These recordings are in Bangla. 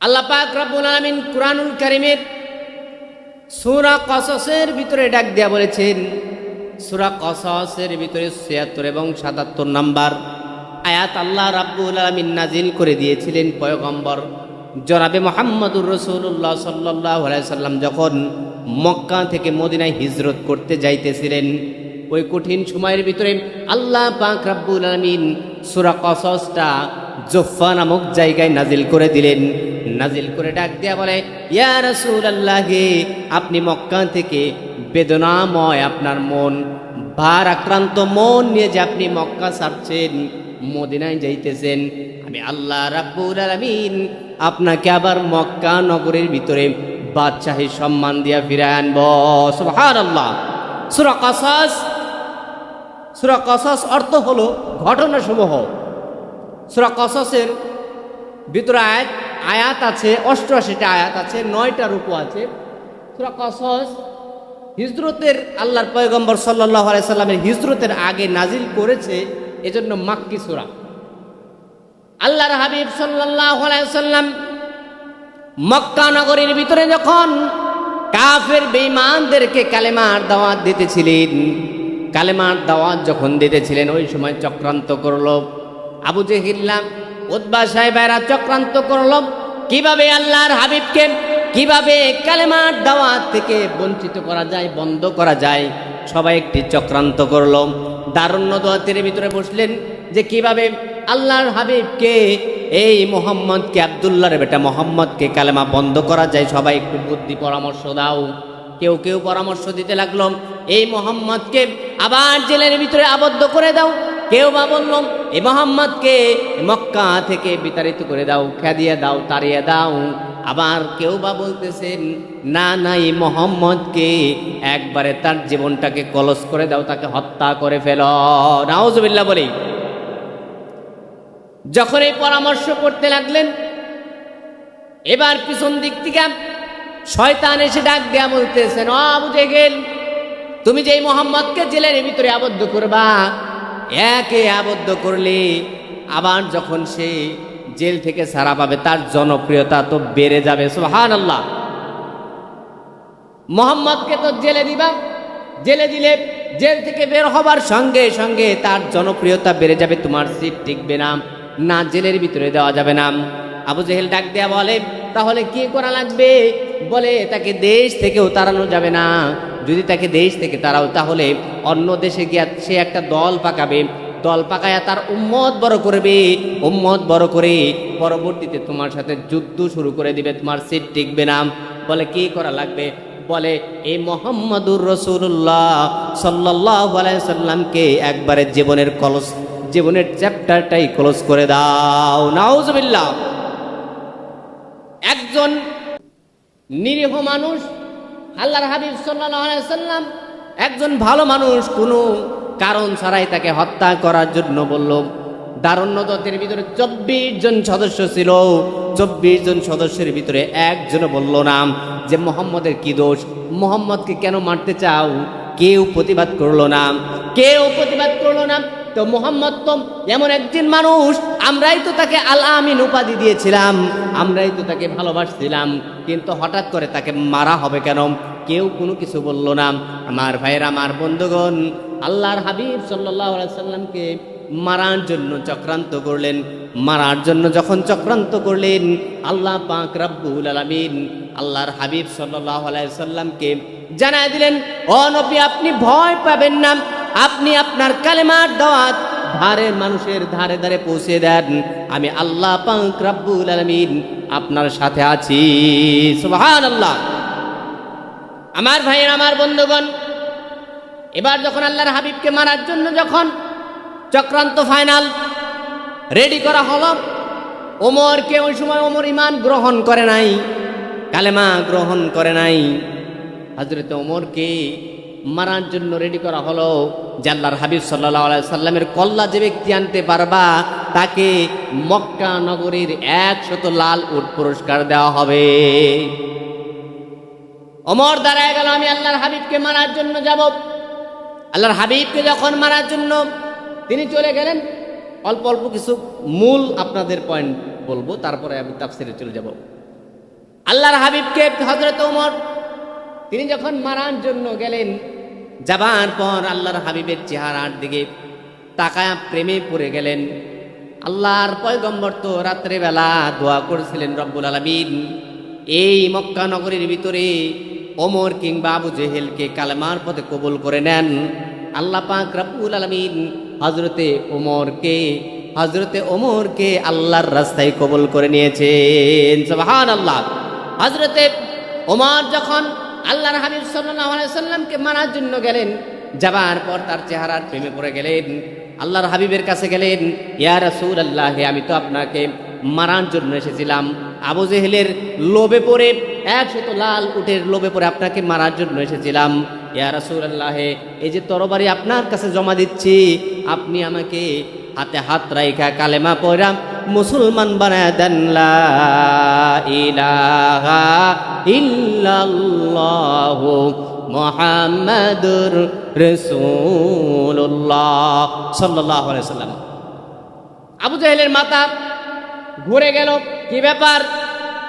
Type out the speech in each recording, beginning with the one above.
আল্লাহ পাক রব্বুল আলামিন কুরআনুল কারীমের সূরা কসসের ভিতরে ডাক দেয়া বলেছেন, সূরা কসসের ভিতরে 76 এবং 77 নাম্বার আয়াত আল্লাহ রাব্বুল আলামিন নাজিল করে দিয়েছিলেন পয়গম্বর। জনাবে মোহাম্মদুর রসুল্লাহ সাল্লাহ সাল্লাম যখন মক্কা থেকে মদিনায় হিজরত করতে যাইতেছিলেন, ওই কঠিন সময়ের ভিতরে আল্লাহ পাক রাব্বুল আলামিন সূরা কসসটা জোফা নামক জায়গায় নাজিল করে দিলেন। নাজিল করে ডাক দেয়া বলে, ইয়া রাসূলুল্লাহ, আপনি মক্কা থেকে বেদনাময় আপনার মন ভার আক্রান্ত মন নিয়ে যে আপনি মক্কা ছাড়ছেন, মদিনায় যাইতেছেন, আমি আল্লাহ রাব্বুল আলামিন আপনাকে আবার মক্কা নগরের ভিতরে বাদশাহী সম্মান দিয়া ফিরে আনব। সূরা কাসাস সূরা কাসাস অর্থ হলো ঘটনাসমূহ। সূরা ভিতরে আয়াত আয়াত আছে, অষ্টআশিটা আয়াত আছে, নয়টা রূপো আছে। সূরা কাসাস, হিজরতের আল্লাহর পয়গম্বর সাল্লাহ সাল্লামের হিজরতের আগে নাজিল করেছে, এজন্য মাক্কি সূরা। আল্লাহর হাবিব সাল্লাহ সাল্লাম মক্কা নগরীর ভিতরে যখন কাফের বেঈমানদেরকে কালেমার দাওয়াত দিতেছিলেন, কালেমার দাওয়াত যখন দিতেছিলেন, ওই সময় চক্রান্ত করল। আবু জেহিল্লাম উদ্বা সাহেবেরা চক্রান্ত করল। কীভাবে আল্লাহর হাবিবকে, কীভাবে কালেমার দাওয়াত থেকে বঞ্চিত করা যায়, বন্ধ করা যায়, সবাই একটি চক্রান্ত করল। দারুণ্য দোয়াতের ভিতরে বসলেন যে কীভাবে আল্লাহর হাবিবকে, এই মোহাম্মদকে, আবদুল্লাহর বেটা মোহাম্মদকে কালেমা বন্ধ করা যায়, সবাই একটু বুদ্ধি পরামর্শ দাও। কেউ কেউ পরামর্শ দিতে লাগল, এই মোহাম্মদকে আবার জেলের ভিতরে আবদ্ধ করে দাও। কেউ বা বলল এই মোহাম্মদকে মক্কা থেকে বিতাড়িত করে দাও, খেদিয়ে দাও, তাড়িয়ে দাও। আবার কেউ বা বলতেছেন, না না এই মোহাম্মদকে একবারে তার জীবনটাকে কলস করে দাও, তাকে হত্যা করে ফেল। নাউজুবিল্লাহ বলি। যখন এই পরামর্শ করতে লাগলেন, এবার পিছন দিক থেকে শয়তান এসে ডাক দেয়া বলতেছেন, ও আবু জেগেল তুমি যে এই মোহাম্মদকে জেলের ভিতরে আবদ্ধ করবা একে আবদ্ধ করলে আবার যখন সে জেল থেকে সারা পাবে, তার জনপ্রিয়তা তো বেড়ে যাবে সুহান আল্লাহ মোহাম্মদকে তো জেলে দিবা, জেলে দিলে জেল থেকে বের হবার সঙ্গে সঙ্গে তার জনপ্রিয়তা বেড়ে যাবে, তোমার সিট টিকবে না না জেলের ভিতরে দেওয়া যাবে না। আবু জেহেল ডাক দেয়া বলে, তাহলে কি করা লাগবে? বলে, তাকে দেশ থেকেও তাড়ানো যাবে না যদি তাকে দেশ থেকে তারাও, তাহলে অন্য দেশে গিয়া সে একটা দল পাকাবে। দল পাকায়া তার উম্মত বড় করবে। উম্মত বড় করে পরবর্তীতে তোমার সাথে যুদ্ধ শুরু করে দিবে, তোমার সিট টিকবে না। বলে, কি করা লাগবে? বলে এই মোহাম্মদুর রসুল্লাহ সাল্লাহ একবারে জীবনের কলস, জীবনের চ্যাপ্টারটাই ক্লোজ করে দাও। নাউজবিল্লাহ। একজন নিরীহ মানুষ আল্লাহর হাবিব সাল্লাম একজন ভালো মানুষ, কোনো কারণ ছাড়াই তাকে হত্যা করার জন্য বলল। দারণ্য দত্তের ভিতরে চব্বিশ জন সদস্য ছিল। চব্বিশ জন সদস্যের ভিতরে একজন বলল না যে, মোহাম্মদের কি দোষ? মোহাম্মদকে কেন মারতে চাও? কেউ প্রতিবাদ করল না। কেউ প্রতিবাদ করল না। তো মোহাম্মদ তো এমন একজন মানুষ, আমরাই তো তাকে আল আমিন উপাধি দিয়েছিলাম, আমরাই তো তাকে ভালোবাসছিলাম, কিন্তু হঠাৎ করে তাকে মারা হবে কেন? কেউ কোনো কিছু বলল না। আমার ভাইয়ের, আমার বন্ধুগণ, আল্লাহর হাবিব সাল্লাহ সাল্লামকে মারার জন্য চক্রান্ত করলেন। মারার জন্য যখন চক্রান্ত করলেন, আল্লাহ পাক রাব্বুল আলামিন আল্লাহর হাবিব সাল্লাহ সাল্লামকে জানাই দিলেন নবী, আপনি ভয় পাবেন না। আপনি আপনার কালেমার দাওয়াত ধারের মানুষের ধারে ধারে পৌঁছে দেন। আমি আল্লাহ পাক রাব্বুল আলামিন আপনার সাথে আছি। সুবহানাল্লাহ। আমার ভাইয়ের, আমার বন্ধুগণ, এবার যখন আল্লাহর হাবিবকে মারার জন্য যখন চক্রান্ত ফাইনাল রেডি করা হলো, ওমরকে ওই সময় ওমর ইমান গ্রহণ করে নাই, কালেমা গ্রহণ করে নাই। হজরত ওমরকে মারার জন্য রেডি করা হলো। জাল্লার হাবিব সাল্লাহ সাল্লামের কল্লা যে ব্যক্তি আনতে পারবা, তাকে মক্কা নগরীর একশত লাল উট পুরস্কার দেওয়া হবে। অমর দাঁড়ায় গেল, আমি আল্লাহর হাবিবকে মারার জন্য যাব। আল্লাহর হাবিবকে যখন মারার জন্য তিনি চলে গেলেন, অল্প অল্প কিছু মূল আপনাদের পয়েন্ট বলব, তারপরে আমি তাফসিরে চলে যাব। আল্লাহর হাবিবকে হজরত ওমর তিনি যখন মারার জন্য গেলেন, যাবার পর আল্লাহর হাবিবের চেহারার দিকে তাকায় প্রেমে পড়ে গেলেন। আল্লাহর পয়গম্বর তো রাত্রেবেলা দোয়া করেছিলেন, রব্বুল আলমিন, এই মক্কা নগরীর ভিতরে ওমর কিংবা আবু জেহেলকে কালেমার পথে কবুল করে নেন। আল্লাহ পাক রব্বুল আলমিন হজরতে ওমরকে হজরতে ওমরকে আল্লাহর রাস্তায় কবুল করে নিয়েছেন। সুবহান আল্লাহ হজরতে ওমর যখন আল্লাহর হাবিব সাল্লামকে মারার জন্য গেলেন। যাবার পর তার চেহারার প্রেমে পড়ে গেলেন। আল্লাহর হাবিবের কাছে গেলেন, ইয়া রাসূল আল্লাহ আমি তো আপনাকে মারার জন্য এসেছিলাম। আবু জেহেলের লোভে পড়ে একশত লাল উটের লোভে পড়ে আপনাকে মারার জন্য এসেছিলাম। ইয়া রাসূল আল্লাহে এই যে তরবারি আপনার কাছে জমা দিচ্ছি, আপনি আমাকে হাতে হাত রাইখা কালেমা পড়া মুসলমান বানায় দেন ইল্লাল্লাহ মুহাম্মাদুর রাসূলুল্লাহ সাল্লাল্লাহু সাল্লাম। আবু জাহেলের মাথা ঘুরে গেল, কি ব্যাপার?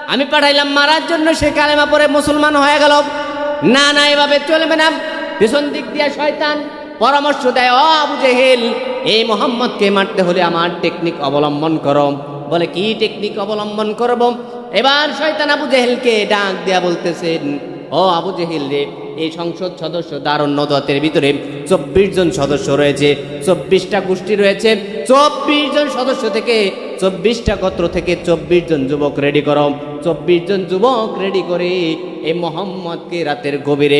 আমি পাঠাইলাম, মারার জন্য সে কালেমা পরে মুসলমান হয়ে গেল। না না, এভাবে চলবে না। পেছন দিক দিয়ে শয়তান পরামর্শ দেয় অ আবু জেহেল, এই মোহাম্মদকে মারতে হলে আমার টেকনিক অবলম্বন করো। বলে, কি টেকনিক অবলম্বন করব? এবার শয়তান আবু জেহেলকে ডাক দেয়া বলতেছেন ও আবু জেহেল রে, এই সংসদ সদস্য দারুণ নদতের ভিতরে চব্বিশ জন সদস্য রয়েছে, চব্বিশটা গোষ্ঠী রয়েছে, চব্বিশ জন সদস্য থেকে চব্বিশটা গোত্র থেকে চব্বিশ জন যুবক রেডি করো, চব্বিশ জন যুবক রেডি করে এই মোহাম্মদকে রাতের গভীরে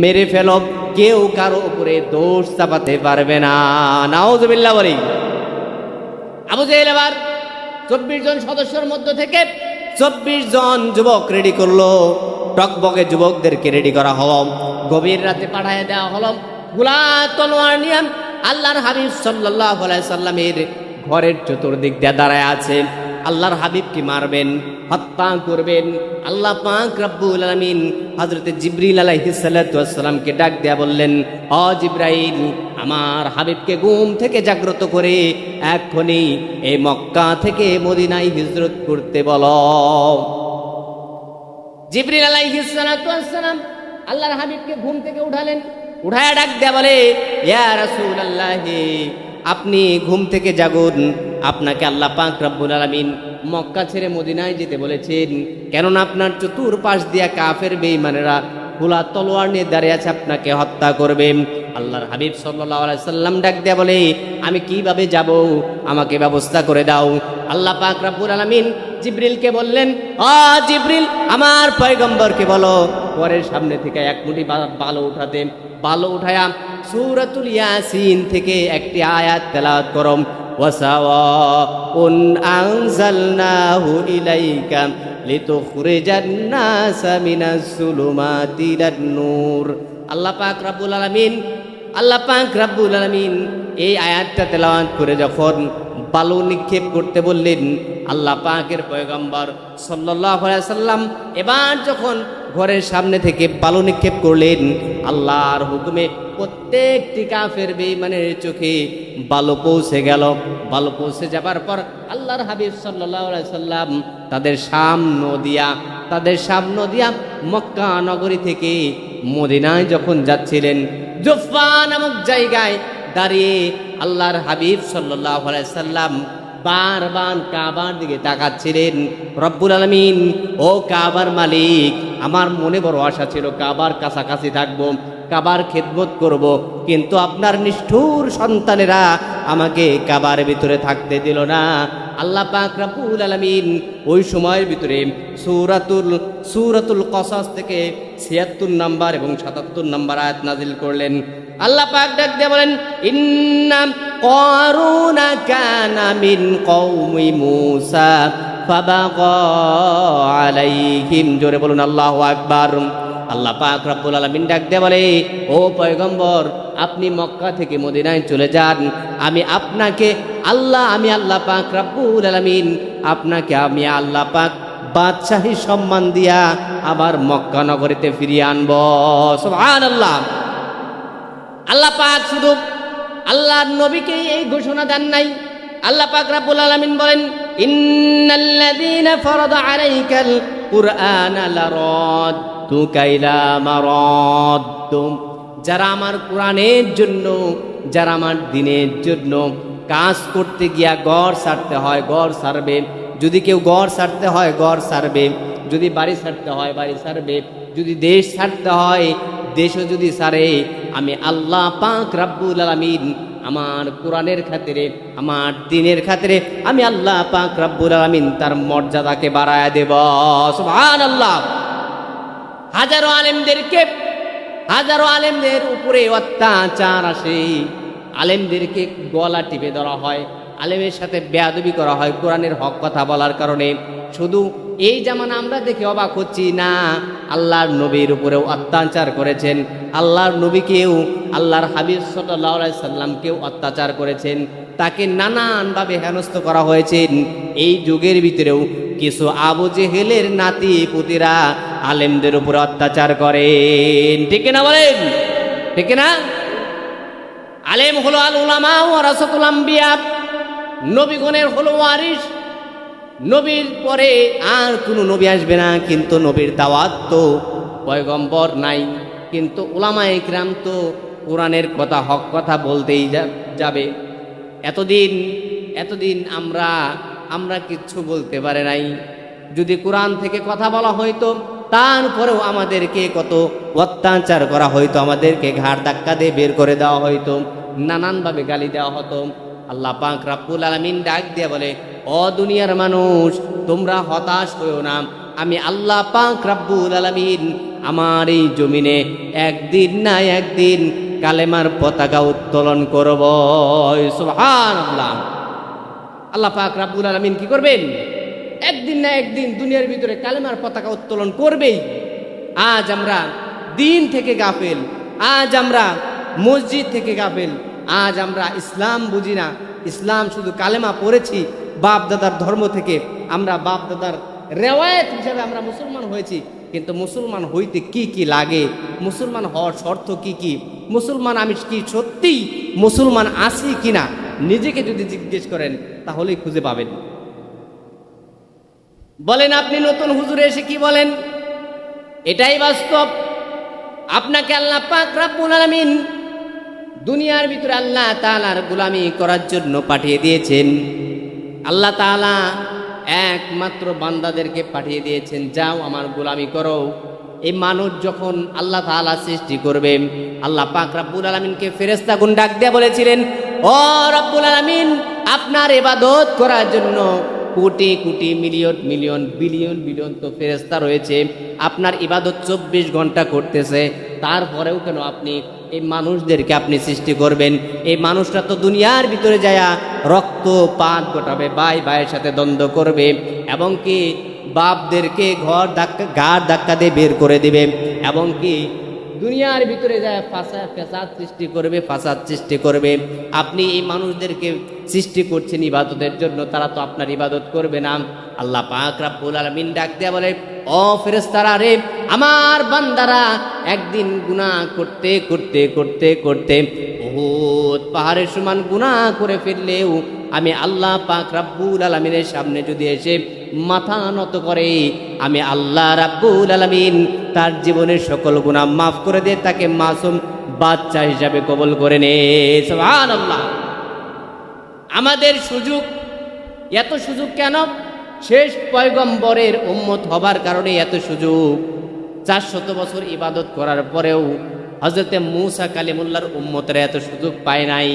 মেরে ফেলো, কেউ কারও উপরে দোষ চাপাতে পারবে না। নাওজবিল্লা বলি। আবু জেহেল আবার চব্বিশ জন সদস্যের মধ্য থেকে চব্বিশ জন যুবক রেডি করল। টকবগে যুবকদেরকে রেডি করা হলো। গভীর রাতে পাঠায় দেওয়া হলো। গুলা তলোয়ার নিয়ে আল্লাহর হাবিব সাল্লাহ সাল্লামের ঘরের চতুর্দিক দিয়ে দাঁড়ায় আছে। আল্লাহর হাবিবকে মারবেন, হত্যা করবেন? আল্লাহ পাক রব্বুল আলামিন হযরতে জিবরিল আলাইহিস ওয়াসসালামকে ডাক দেয়া বললেন অ জিব্রাইল, আমার হাবিবকে ঘুম থেকে জাগ্রত করে এক্ষুনি এই মক্কা থেকে মদিনায় হিজরত করতে বলো। জিবরিল আলাইহিস সালাতু ওয়াসসালাম আল্লাহর হাবিবকে ঘুম থেকে উঠালেন। উঠায় ডাক দেয়া বলে, ইয়া রাসূলুল্লাহ, আপনি ঘুম থেকে জাগুন। আপনাকে আল্লাহ পাক রব্বুল আলামিন মক্কা ছেড়ে মদিনায় যেতে বলেছেন। কেননা আপনার চতুর পাশ দিয়া কাফের বেঈমানেরা খোলা তলোয়ার নিয়ে দাঁড়িয়ে আছে, আপনাকে হত্যা করবে। আল্লাহর হাবিব আলাইহি সাল্লাম ডাক দেয়া বলে, আমি কীভাবে যাব? আমাকে ব্যবস্থা করে দাও। আল্লাহ পাক রব্বুল আলামিন জিব্রিলকে বললেন, আ জিব্রিল, আমার পয়গম্বরকে বলো। পরের সামনে থেকে এক মুঠি বালো উঠাতে, বালো উঠায়া সূরাতুল ইয়াসিন থেকে একটি আয়াত তেলাওয়াত করম ওয়াসাওয়াউন আনজালনাহু ইলাইকা লিতুখরিজান নাসা মিনাস সুলুমাতি ইলান নূর। আল্লাহ পাক রব্বুল আলামিন, আল্লাহ পাক রব্বুল আলামিন এই আয়াতটা তেলাওয়াত করে যখন বালু নিক্ষেপ করতে বললেন, আল্লাহ পাকের পয়গম্বর সাল্লাল্লাহু আলাইহি সাল্লাম এবার যখন ঘরের সামনে থেকে বালু নিক্ষেপ করলেন, আল্লাহর হুকুমে প্রত্যেকটি কাফের বেঈমানের চোখে বালু পৌঁছে গেল। বালু পৌঁছে যাবার পর আল্লাহর হাবিব সাল্লাল্লাহু আলাইহি সাল্লাম তাদের সামন দিয়া তাদের সামন দিয়া মক্কা নগরী থেকে মদিনায় যখন যাচ্ছিলেন জুফা নামক জায়গায় দাঁড়িয়ে আল্লাহর হাবিব সাল্লাহ সাল্লাম বারবার কাবার দিকে তাকাচ্ছিলেন। রব্বুল আলমিন, ও কাবার মালিক, আমার মনে বড় আশা ছিল কাবার কাছাকাছি থাকব, কাবার খেদমত করব, কিন্তু আপনার নিষ্ঠুর সন্তানেরা আমাকে কাবার ভিতরে থাকতে দিল না। আল্লাহ পাক রাব্বুল আলামিন ওই সময়ের ভিতরে সূরাতুল সূরাতুল কসাস থেকে ছিয়াত্তর নাম্বার এবং সাতাত্তর নাম্বার আয়াত নাজিল করলেন। আল্লাহ পাক ডাক দিয়ে বলেন ইন্নাম কারুনা কানা মিন কওমি মূসা, ফাবাগা আলাইহিম। জোরে বলুন, আল্লাহু আকবার। আল্লাহ পাক রব্বুল আলামিন ডাক দিয়ে বলে, ও পয়গম্বর, আপনি মক্কা থেকে মদিনায় চলে যান। আমি আপনাকে আল্লাহ, আমি আল্লাহ পাক রব্বুল আলামিন, আপনাকে আমি আল্লাহ পাক বাদশাহী সম্মান দিয়া আবার মক্কা নগরীতে ফিরিয়ে আনব। সুবহানাল্লাহ। আল্লাহ পাক শুধু আল্লাহ নবীকে এই ঘোষণা দেন নাই। আল্লাহ পাক রাব্বুল আলামিন বলেন, ইন্নাল্লাযীনা ফারাদা আলাইকাল কুরআন লারাদ্দুকা যারা আমার কোরআনের জন্য, যারা আমার দিনের জন্য কাজ করতে গিয়া গড় সারতে হয় গড় সারবে। যদি কেউ গড় সারতে হয় গড় সারবে। যদি বাড়ি ছাড়তে হয়, বাড়ি ছাড়বে যদি দেশ ছাড়তে হয়, দেশও যদি সারে, আমি আল্লাহ পাক রাব্বুল আলামিন আমার কোরআনের খাতিরে, আমার দিনের খাতিরে আমি আল্লাহ পাক রাব্বুল আলামিন তার মর্যাদাকে বাড়ায় দেব। সুবহানাল্লাহ। হাজারো আলেমদেরকে, হাজারো আলেমদের উপরে অত্যাচার আসে। আলেমদেরকে গলা টিপে ধরা হয়, আলেমের সাথে বেয়াদবি করা হয়, কোরআনের হক কথা বলার কারণে। শুধু এই জামানা আমরা দেখে অবাক হচ্ছি, না, আল্লাহর নবীর উপরেও অত্যাচার করেছেন। আল্লাহর নবীকেও, আল্লাহর হাবিব সাল্লাহ সাল্লামকেও অত্যাচার করেছেন। তাকে নানানভাবে হেনস্থ করা হয়েছে। এই যুগের ভিতরেও কিছু আবু জেহেলের নাতি পুতিরা আলেমদের উপরে অত্যাচার করেন ঠিক না বলেন? ঠিক না আলেম হলো আল উলামা ও রাসতুল আম্বিয়া। নবীগণের হলো ওয়ারিস নবীর পরে আর কোনো নবী আসবে না, কিন্তু নবীর দাওয়াত তো পয়গম্বর নাই, কিন্তু ওলামা ইকরাম তো কোরআনের কথা, হক কথা বলতেই যাবে। এতদিন এতদিন আমরা আমরা কিচ্ছু বলতে পারে নাই। যদি কোরআন থেকে কথা বলা হয়তো তারপরেও আমাদেরকে কত অত্যাচার করা হয়তো আমাদেরকে ঘাড় ধাক্কা দিয়ে বের করে দেওয়া হয়তো নানানভাবে গালি দেওয়া হতো। আল্লাহ পাক রাব্বুল আলামিন ডাক দিয়ে বলে, ও দুনিয়ার মানুষ, তোমরা হতাশ হইও না। আমি আল্লাহ পাক রাব্বুল আলামিন আমার এই জমিনে একদিন না একদিন কালেমার পতাকা উত্তোলন করব। সুবহানাল্লাহ। আল্লাহ পাক রাব্বুল আলামিন কি করবেন? একদিন না একদিন দুনিয়ার ভিতরে কালেমার পতাকা উত্তোলন করবেই। আজ আমরা দিন থেকে গাফেল, আজ আমরা মসজিদ থেকে গাফেল, আজ আমরা ইসলাম বুঝি না। ইসলাম শুধু কালেমা পড়েছি বাপ দাদার ধর্ম থেকে আমরা বাপ দাদার রেওয়ায়ত হিসাবে আমরা মুসলমান হয়েছি। কিন্তু মুসলমান হইতে কি কি লাগে? মুসলমান হওয়ার শর্ত কি কি? মুসলমান আমি কি সত্যি মুসলমান আছি কিনা? নিজেকে যদি জিজ্ঞেস করেন তাহলেই খুঁজে পাবেন। বলেন, আপনি নতুন হুজুরে এসে কি বলেন? এটাই বাস্তব। আপনাকে আল্লাহ পাক রাব্বুল আলামিন দুনিয়ার ভিতরে আল্লাহ তাআলার গোলামি করার জন্য পাঠিয়ে দিয়েছেন। আল্লাহ তাআলা একমাত্র বান্দাদেরকে পাঠিয়ে দিয়েছেন, যাও আমার গোলামি করো। এই মানুষ যখন আল্লাহ তাআলা সৃষ্টি করবে, আল্লাহ পাক রাব্বুল আলামিনকে ফেরেশতা গুণ ডাক দিয়ে বলেছিলেন, ও রাব্বুল আলামিন আপনার এবাদত করার জন্য crore crore million million, billion billion তো ফেরেস্তা রয়েছে। আপনার ইবাদত চব্বিশ ঘণ্টা করতেছে। তারপরেও কেন আপনি এই মানুষদেরকে আপনি সৃষ্টি করবেন? এই মানুষরা তো দুনিয়ার ভিতরে যায়া রক্ত পাত গোটাবে, ভাই ভাইয়ের সাথে দ্বন্দ্ব করবে, এবং কি বাপদেরকে ঘর ধাক্কা, ঘাড় ধাক্কা দিয়ে বের করে দিবে, এবং কি দুনিয়ার ভিতরে যায় ফাঁসা ফেসাদ সৃষ্টি করবে, ফাসাদ সৃষ্টি করবে। আপনি এই মানুষদেরকে সৃষ্টি করছেন ইবাদতের জন্য, তারা তো আপনার ইবাদত করবে না। আল্লাহ পাক রাব্বুল আলামিন ডাক দেয়া বলে, ও ফেরেশতারা রে, আমার বান্দারা একদিন গুনাহ করতে করতে করতে করতে বহুত পাহাড়ের সমান গুনাহ করে ফেললেও আমি আল্লাহ পাক রাব্বুল আলামিনের সামনে যদি এসে মাথা নত করে, আমি আল্লাহ রাব্বুল আলামিন তার জীবনের সকল গুণা মাফ করে দিয়ে তাকে মাসুম বাচ্চা হিসাবে কবল করে নে। আমাদের সুযোগ, এত সুযোগ কেন? শেষ পয়গম্বরের উম্মত হবার কারণে এত সুযোগ। চার চারশত বছর ইবাদত করার পরেও হজরতে মুসা কালিমুল্লার উম্মতরা এত সুযোগ পায় নাই।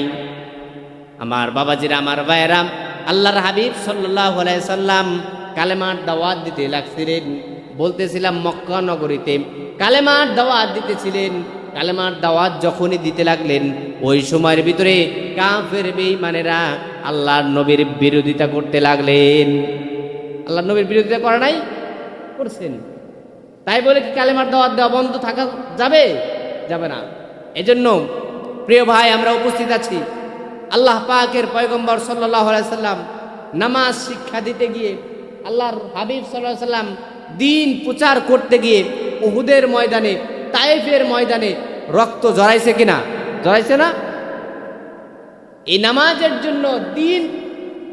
আমার বাবাজিরা, আমার ভাইয়েরাম আল্লাহর হাবিব সাল্লাহ সাল্লাম কালেমার দাওয়াত দিতে লাগছিলেন। বলতেছিলাম মক্কা নগরীতে। কালেমার দাওয়াত দিতেছিলেন। কালেমার দাওয়াত যখনই দিতে লাগলেন, ওই সময়ের ভিতরে কাফের বেঈমানেরা আল্লাহর নবীর বিরোধিতা করতে লাগলেন। আল্লাহর নবীর বিরোধিতা করা নাই? করছেন। তাই বলে কি কালেমার দাওয়াত দেওয়া বন্ধ থাকা যাবে? যাবে না। এজন্য, প্রিয় ভাই, আমরা উপস্থিত আছি। আল্লাহ পাকের পয়গম্বর সাল্লাহ সাল্লাম নামাজ শিক্ষা দিতে গিয়ে, আল্লাহর হাবিব সাল্লাহ সাল্লাম দিন প্রচার করতে গিয়ে উহুদের ময়দানে, তায়েফের ময়দানে রক্ত জড়াইছে কিনা? জড়াইছে না? এই নামাজের জন্য দিন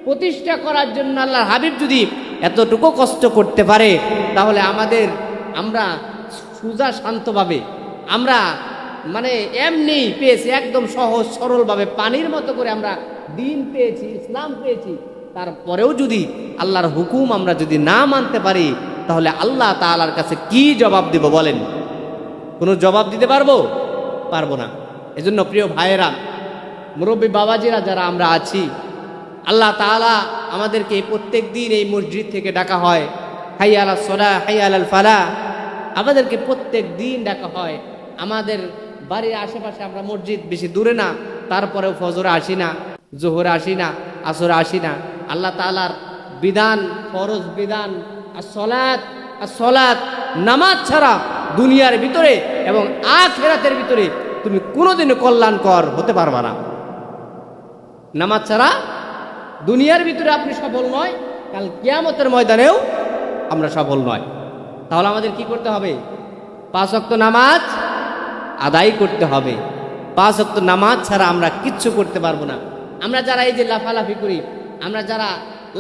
প্রতিষ্ঠা করার জন্য আল্লাহর হাবিব যদি এতটুকু কষ্ট করতে পারে, তাহলে আমাদের, আমরা সুজা শান্তভাবে, আমরা মানে এমনি পেয়েছি, একদম সহজ সরলভাবে, পানির মতো করে আমরা দিন পেয়েছি, ইসলাম পেয়েছি। তারপরেও যদি আল্লাহর হুকুম আমরা যদি না মানতে পারি তাহলে আল্লাহ তাআলার কাছে কি জবাব দেব বলেন? কোনো জবাব দিতে পারব? পারব না। এজন্য প্রিয় ভাইয়েরা, মুরব্বী বাবাজিরা যারা আমরা আছি, আল্লাহ তাআলা আমাদেরকে প্রত্যেক দিন এই মসজিদ থেকে ডাকা হয়। হাই আলা সোলা, হাই আলাল ফালা। আমাদেরকে প্রত্যেক দিন ডাকা হয়। আমাদের বাড়ির আশেপাশে আমরা মসজিদ বেশি দূরে না, তারপরেও ফজরে আসি না, জোহরে আসি না, আসরে আসি না। আল্লাহ তাআলার বিধান, ফরজ বিধান আর সলাৎ আর সলাৎ নামাজ ছাড়া দুনিয়ার ভিতরে এবং আখেরাতের ভিতরে তুমি কোনোদিনও কল্যাণকর হতে পারবা না। নামাজ ছাড়া দুনিয়ার ভিতরে আপনি সফল নয়, কাল কিয়ামতের ময়দানেও আমরা সফল নয়। তাহলে আমাদের কি করতে হবে? পাঁচ অক্ত নামাজ আদায় করতে হবে। পাঁচ অক্ত নামাজ ছাড়া আমরা কিচ্ছু করতে পারব না। আমরা যারা এই যে লাফালাফি করি, আমরা যারা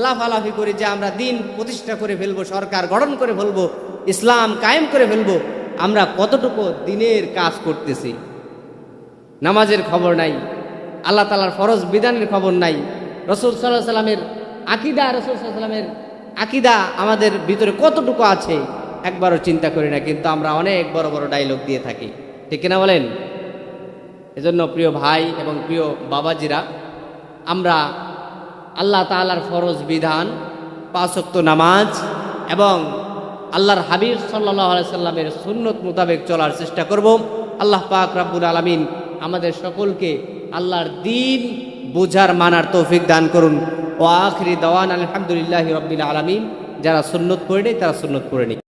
লাফালাফি করি যে আমরা দিন প্রতিষ্ঠা করে ফেলব, সরকার গঠন করে ফেলব, ইসলাম কায়েম করে ফেলব, আমরা কতটুকু দিনের কাজ করতেছি? নামাজের খবর নাই, আল্লাহ তালার ফরজ বিধানের খবর নাই। রসুল সাল্লাহ সাল্লামের আকিদা, রসুল সাল্লামের আকিদা আমাদের ভিতরে কতটুকু আছে, একবারও চিন্তা করি না, কিন্তু আমরা অনেক বড় বড় ডায়লগ দিয়ে থাকি। ঠিক কিনা বলেন? এজন্য প্রিয় ভাই এবং প্রিয় বাবাজিরা, আমরা আল্লাহ তালার ফরজ বিধান পাঁচক্ত নামাজ এবং আল্লাহর হাবিব সাল্লাহ সাল্লামের সুন্নত মোতাবেক চলার চেষ্টা করব। আল্লাহ পাক রাব্বুল আলমিন আমাদের সকলকে আল্লাহর দিন বোঝার মানার তৌফিক দান করুন। ও আখরি দাওয়ান আলহামদুলিল্লাহ রব্বিল আলমিন। যারা সুন্নত করে নেই, তারা সুন্নত করে নিই